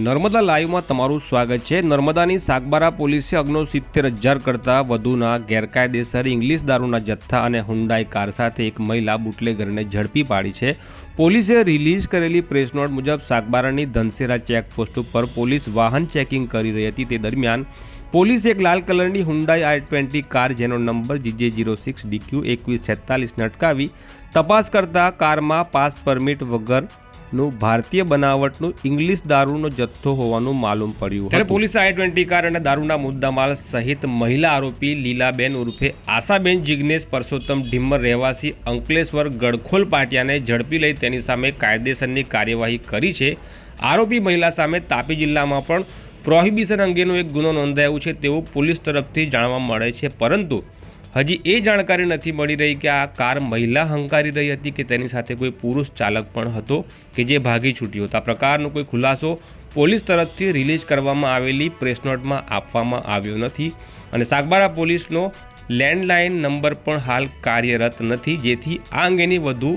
નર્મદા લાઈવમાં તમારું સ્વાગત છે. નર્મદાની સાગબારા પોલીસે અગ્નો સિત્તેર હજાર કરતાં વધુના ગેરકાયદેસર ઇંગ્લિશ દારૂના જથ્થા અને હુંડાઈ કાર સાથે એક મહિલા બુટલેગરને ઝડપી પાડી છે. પોલીસે રિલીઝ કરેલી પ્રેસ નોટ મુજબ સાગબારાની ધનસેરા ચેકપોસ્ટ ઉપર પોલીસ વાહન ચેકિંગ કરી રહી હતી. તે દરમિયાન પોલીસે એક લાલ કલરની હુંડાઈ આઈ ટ્વેન્ટી કાર જેનો number GJ zero six DQ એકવીસ છેતાલીસને અટકાવી તપાસ કરતા કારમાં પાસ પરમિટ વગરનું ભારતીય બનાવટનું ઇંગ્લિશ દારૂનો જથ્થો હોવાનું માલુમ પડ્યું ત્યારે પોલીસે આઈ ટ્વેન્ટી કાર અને દારૂના મુદ્દામાલ સહિત મહિલા આરોપી લીલાબેન ઉર્ફે આશાબેન જિગ્નેશ પરસોત્તમ ઢીમ્મર રહેવાસી અંકલેશ્વર ગડખોલ પાટિયાને ઝડપી લઈ તેની સામે કાયદેસરની કાર્યવાહી કરી છે. આરોપી મહિલા સામે તાપી જિલ્લામાં પણ પ્રોહિબિશન અંગેનો એક ગુનો નોંધાયો છે તેવું પોલીસ તરફથી જાણવા મળે છે. પરંતુ હજી એ જાણકારી નથી મળી રહી કે આ કાર મહિલા હંકારી રહી હતી કે તેની સાથે કોઈ પુરુષ ચાલક પણ હતો કે જે ભાગી છૂટ્યો હતો. આ પ્રકારનો કોઈ ખુલાસો પોલીસ તરફથી રિલીઝ કરવામાં આવેલી પ્રેસ નોટમાં આપવામાં આવ્યો નથી અને સાગબારા પોલીસનો લેન્ડલાઇન નંબર પણ હાલ કાર્યરત નથી, જેથી આ અંગેની વધુ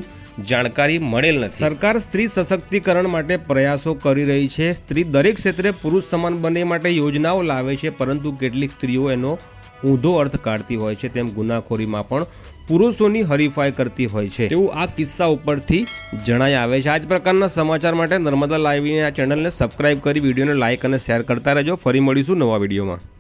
જાણકારી મળેલ નથી. સરકાર સ્ત્રી સશક્તિકરણ માટે પ્રયાસો કરી રહી છે. સ્ત્રી દરેક ક્ષેત્રે પુરુષ સમાન બને માટે યોજનાઓ લાવે છે, પરંતુ કેટલીક સ્ત્રીઓ એનો ઊંધો અર્થ કાઢતી હોય છે. તેમ ગુનાખોરીમાં પણ પુરુષોની હરીફાઈ કરતી હોય છે. તેવું આ કિસ્સા ઉપરથી જણાઈ આવે છે. આ જ પ્રકારના સમાચાર માટે નર્મદા લાઈવની આ ચેનલને સબસ્ક્રાઇબ કરી વિડીયોને લાઇક અને શેર કરતા રહેજો. ફરી મળીશું નવા વિડીયોમાં.